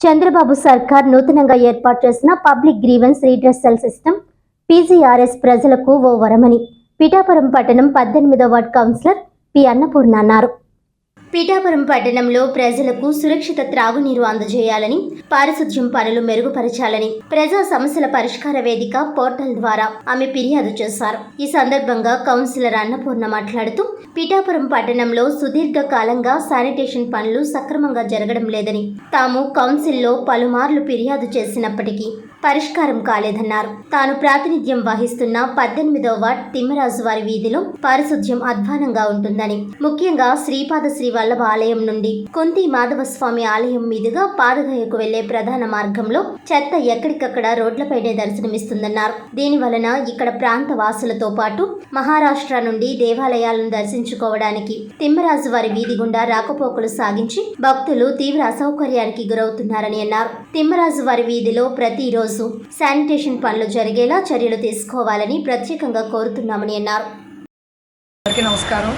చంద్రబాబు సర్కార్ నూతనంగా ఏర్పాటు చేసిన public grievance redressal system PGRS ప్రజలకు ఓ వరమని. పిఠాపురం పట్టణం పద్దెనిమిదో వార్డ్ కౌన్సిలర్ పి. అన్నపూర్ణ అన్నారు. పీఠాపురం పట్టణంలో ప్రజలకు సురక్షిత త్రాగునీరు అందజేయాలని పారిశుధ్యం పనులు మెరుగుపరచాలని ప్రజా సమస్యల పరిష్కార వేదిక పోర్టల్ ద్వారా ఆమె ఫిర్యాదు చేశారు. ఈ సందర్భంగా కౌన్సిలర్ అన్నపూర్ణ మాట్లాడుతూ పీఠాపురం పట్టణంలో సుదీర్ఘ కాలంగా శానిటేషన్ పనులు సక్రమంగా జరగడం లేదని తాము కౌన్సిల్లో పలుమార్లు ఫిర్యాదు చేసినప్పటికీ పరిష్కారం కాలేదన్నారు. తాను ప్రాతినిధ్యం వహిస్తున్న పద్దెనిమిదవ వార్డ్ తిమ్మరాజు వారి వీధిలో పారిశుధ్యం అధ్వానంగా ఉంటుందని ముఖ్యంగా శ్రీపాద శ్రీ వల్లభ ఆలయం నుండి కుంతి మాధవస్వామి ఆలయం మీదుగా పాదగయకు వెళ్ళే ప్రధాన మార్గంలో చెత్త ఎక్కడికక్కడ రోడ్లపైనే దర్శనమిస్తుందన్నారు. దీని వలన ఇక్కడ ప్రాంత వాసులతో పాటు మహారాష్ట్ర నుండి దేవాలయాలను దర్శించుకోవడానికి తిమ్మరాజు వారి వీధి గుండా రాకపోకలు సాగించి భక్తులు తీవ్ర అసౌకర్యానికి గురవుతున్నారని అన్నారు. తిమ్మరాజు వారి వీధిలో ప్రతిరోజు శానిటేషన్ పనులు జరిగేలా చర్యలు తీసుకోవాలని ప్రత్యేకంగా కోరుతున్నామని అన్నారు. అందరికీ నమస్కారం.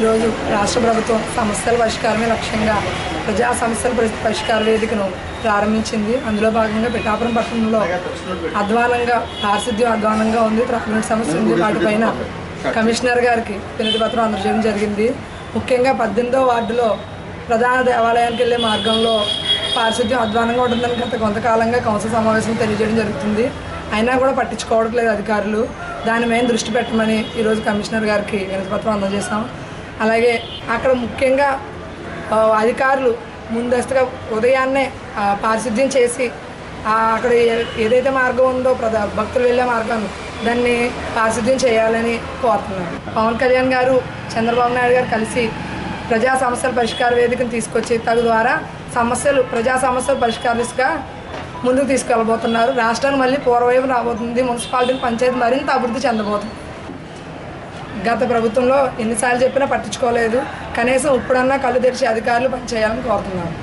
ఈరోజు రాష్ట్ర ప్రభుత్వం సమస్యల పరిష్కారమే లక్ష్యంగా ప్రజా సమస్యల పరిష్కార వేదికను ప్రారంభించింది. అందులో భాగంగా పిఠాపురం పట్టణంలో అధ్వానంగా పారిశుద్ధ్యం అధ్వానంగా ఉంది. త్రాగునీటి సమస్య ఉంది. వాటిపైన కమిషనర్ గారికి వినతి పత్రం అందజేయడం జరిగింది. ముఖ్యంగా పద్దెనిమిదో వార్డులో ప్రధాన దేవాలయానికి వెళ్ళే మార్గంలో పారిశుద్ధ్యం అధ్వానంగా ఉంటుందని గత కొంతకాలంగా కౌన్సిల్ సమావేశం తెలియజేయడం జరుగుతుంది. అయినా కూడా పట్టించుకోవడం లేదు అధికారులు. దాని మీద దృష్టి పెట్టమని ఈరోజు కమిషనర్ గారికి వినతిపత్రం అందజేశాం. అలాగే అక్కడ ముఖ్యంగా అధికారులు ముందస్తుగా ఉదయాన్నే పారిశుద్ధ్యం చేసి అక్కడ ఏ- ఏదైతే మార్గం ఉందో ప్రధా భక్తులు వెళ్ళే మార్గాన్ని దాన్ని పారిశుద్ధ్యం చేయాలని కోరుతున్నాను పవన్ కళ్యాణ్ గారు చంద్రబాబు నాయుడు గారు కలిసి ప్రజా సమస్యల పరిష్కార వేదికను తీసుకొచ్చి తగు ద్వారా సమస్యలు ప్రజా సమస్యలు పరిష్కారగా ముందుకు తీసుకెళ్ళబోతున్నారు. రాష్ట్రాన్ని మళ్ళీ పూర్వవైపు రాబోతుంది. మున్సిపాలిటీ పంచాయతీ మరింత అభివృద్ధి చెందబోతుంది. గత ప్రభుత్వంలో ఎన్నిసార్లు చెప్పినా పట్టించుకోలేదు. కనీసం ఇప్పుడన్నా కళ్ళు తెరిచి అధికారులు పనిచేయాలని కోరుతున్నాను